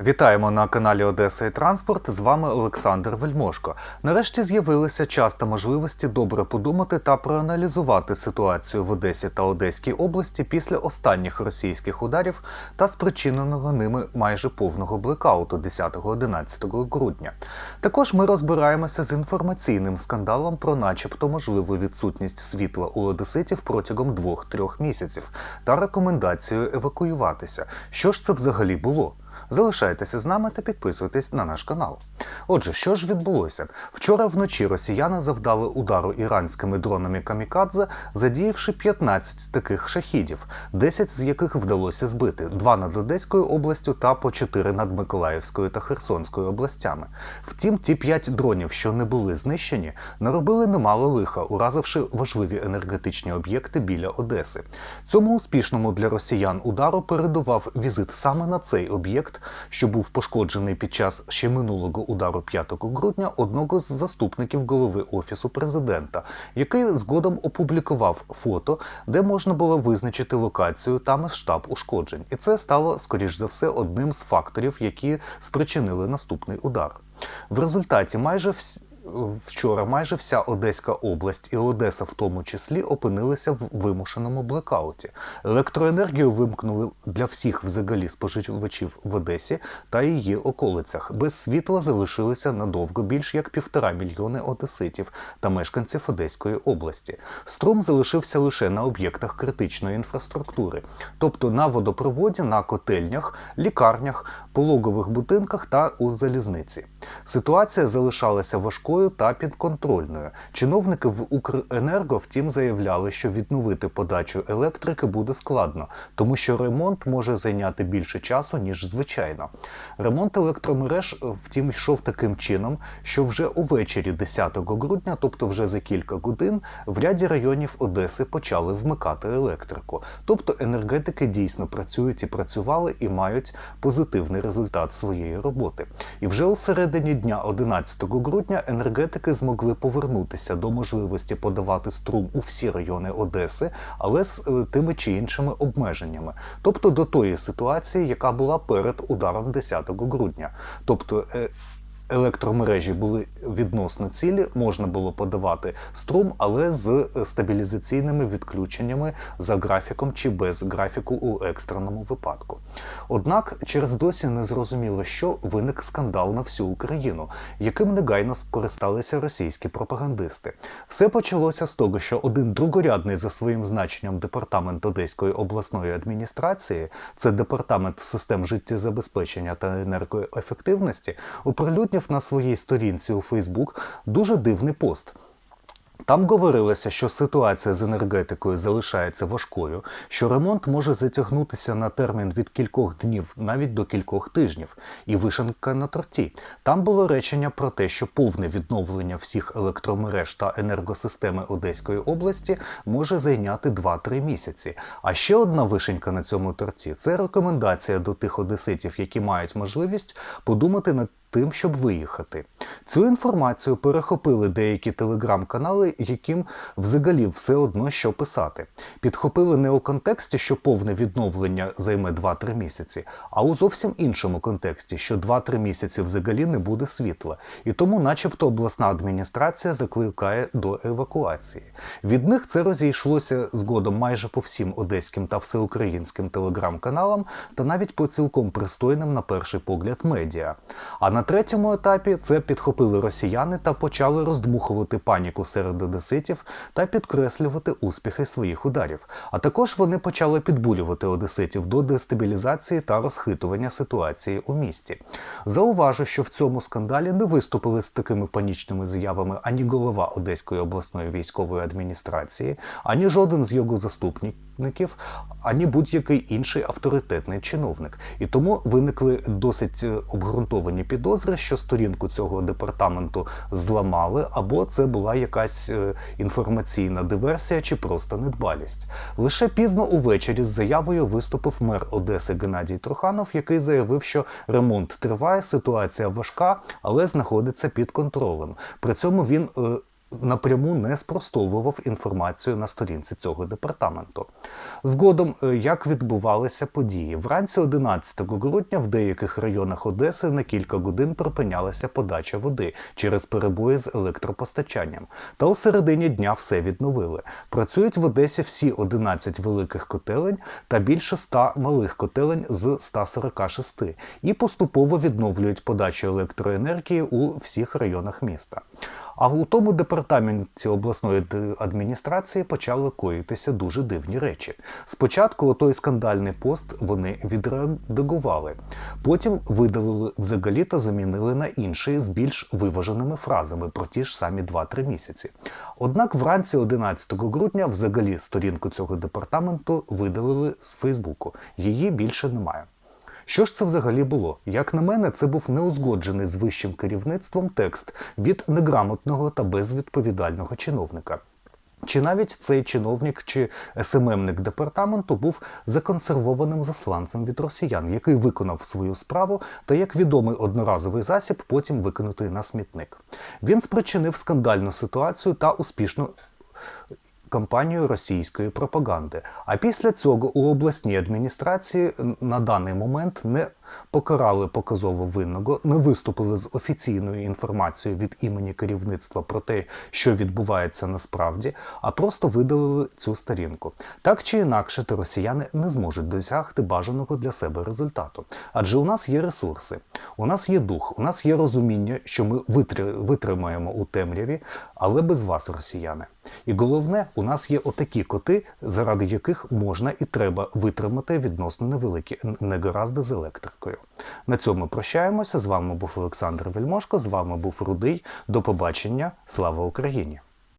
Вітаємо на каналі Одеса і Транспорт. З вами Олександр Вельмошко. Нарешті з'явилися час та можливості добре подумати та проаналізувати ситуацію в Одесі та Одеській області після останніх російських ударів та спричиненого ними майже повного блекауту 10-11 грудня. Також ми розбираємося з інформаційним скандалом про, начебто, можливу відсутність світла у одеситів протягом 2-3 місяців та рекомендацією евакуюватися. Що ж це взагалі було? Залишайтеся з нами та підписуйтесь на наш канал. Отже, що ж відбулося? Вчора вночі росіяни завдали удару іранськими дронами камікадзе, задіявши 15 таких шахідів, 10 з яких вдалося збити, 2 над Одеською областю та по 4 над Миколаївською та Херсонською областями. Втім, ті 5 дронів, що не були знищені, наробили немало лиха, уразивши важливі енергетичні об'єкти біля Одеси. Цьому успішному для росіян удару передував візит саме на цей об'єкт, що був пошкоджений під час ще минулого удару 5 грудня одного з заступників голови офісу президента, який згодом опублікував фото, де можна було визначити локацію та масштаб ушкоджень. І це стало, скоріш за все, одним з факторів, які спричинили наступний удар. В результаті майже всі. Вчора майже вся Одеська область і Одеса в тому числі опинилися в вимушеному блекауті. Електроенергію вимкнули для всіх взагалі споживачів в Одесі та її околицях. Без світла залишилися надовго більш як півтора мільйони одеситів та мешканців Одеської області. Струм залишився лише на об'єктах критичної інфраструктури, тобто на водопроводі, на котельнях, лікарнях, пологових будинках та у залізниці. Ситуація залишалася важкою та підконтрольною. Чиновники в Укренерго втім заявляли, що відновити подачу електрики буде складно, тому що ремонт може зайняти більше часу ніж звичайно. Ремонт електромереж, е, втім, йшов таким чином, що вже увечері 10 грудня, тобто вже за кілька годин, в ряді районів Одеси почали вмикати електрику. Тобто енергетики дійсно працюють і працювали і мають позитивний результат своєї роботи. І вже у середині дня 11 грудня змогли повернутися до можливості подавати струм у всі райони Одеси, але з е, тими чи іншими обмеженнями, тобто до тої ситуації, яка була перед ударом 10 грудня. Тобто е, електромережі були відносно цілі, можна було подавати струм, але з стабілізаційними відключеннями за графіком чи без графіку у екстреному випадку. Однак через досі не зрозуміло, що виник скандал на всю Україну, яким негайно скористалися російські пропагандисти. Все почалося з того, що один другорядний за своїм значенням департамент Одеської обласної адміністрації, це департамент систем життєзабезпечення та енергоефективності, оприлюднив на своїй сторінці у Фейсбук дуже дивний пост. Там говорилося, що ситуація з енергетикою залишається важкою, що ремонт може затягнутися на термін від кількох днів навіть до кількох тижнів, і вишенка на торті. Там було речення про те, що повне відновлення всіх електромереж та енергосистеми Одеської області може зайняти 2-3 місяці. А ще одна вишенька на цьому торті це рекомендація до тих одеситів, які мають можливість подумати над тим, щоб виїхати. Цю інформацію перехопили деякі телеграм-канали, яким взагалі все одно що писати. Підхопили не у контексті, що повне відновлення займе 2-3 місяці, а у зовсім іншому контексті, що 2-3 місяці взагалі не буде світла, і тому, начебто, обласна адміністрація закликає до евакуації. Від них це розійшлося згодом майже по всім одеським та всеукраїнським телеграм-каналам, та навіть по цілком пристойним на перший погляд медіа. А на третьому етапі це підхопили росіяни та почали роздмухувати паніку серед одеситів та підкреслювати успіхи своїх ударів. А також вони почали підбурювати одеситів до дестабілізації та розхитування ситуації у місті. Зауважу, що в цьому скандалі не виступили з такими панічними заявами ані голова Одеської обласної військової адміністрації, ані жоден з його заступників, ані будь-який інший авторитетний чиновник. І тому виникли досить е, обґрунтовані підозри, що сторінку цього департаменту зламали, або це була якась е, інформаційна диверсія чи просто недбалість. Лише пізно увечері з заявою виступив мер Одеси Геннадій Труханов, який заявив, що ремонт триває, ситуація важка, але знаходиться під контролем. При цьому він. Напряму не спростовував інформацію на сторінці цього департаменту. Згодом, е, як відбувалися події, вранці 11 грудня в деяких районах Одеси на кілька годин припинялася подача води через перебої з електропостачанням. Та у середині дня все відновили. Працюють в Одесі всі 11 великих котелень та більше 100 малих котелень з 146 і поступово відновлюють подачу електроенергії у всіх районах міста. А у тому департаменті обласної адміністрації почали коїтися дуже дивні речі. Спочатку той скандальний пост вони відредагували, потім видалили взагалі та замінили на інший з більш виваженими фразами про ті ж самі 2-3 місяці. Однак вранці 11 грудня взагалі сторінку цього департаменту видалили з Фейсбуку. Її більше немає. Що ж це взагалі було? Як на мене, це був неузгоджений з вищим керівництвом текст від неграмотного та безвідповідального чиновника. Чи навіть цей чиновник чи СММник департаменту був законсервованим засланцем від росіян, який виконав свою справу та як відомий одноразовий засіб потім викинутий на смітник. Він спричинив скандальну ситуацію та успішну кампанію російської пропаганди. А після цього у обласній адміністрації на даний момент не покарали показово винного, не виступили з офіційною інформацією від імені керівництва про те, що відбувається насправді, а просто видалили цю сторінку. Так чи інакше, то росіяни не зможуть досягти бажаного для себе результату. Адже у нас є ресурси, у нас є дух, у нас є розуміння, що ми витри- витримаємо у темряві, але без вас, росіяни. І головне, у нас є отакі коти, заради яких можна і треба витримати відносно невеликі негаразди з електрикою. На цьому прощаємося. З вами був Олександр Вельмошко, з вами був Рудий. До побачення. Слава Україні!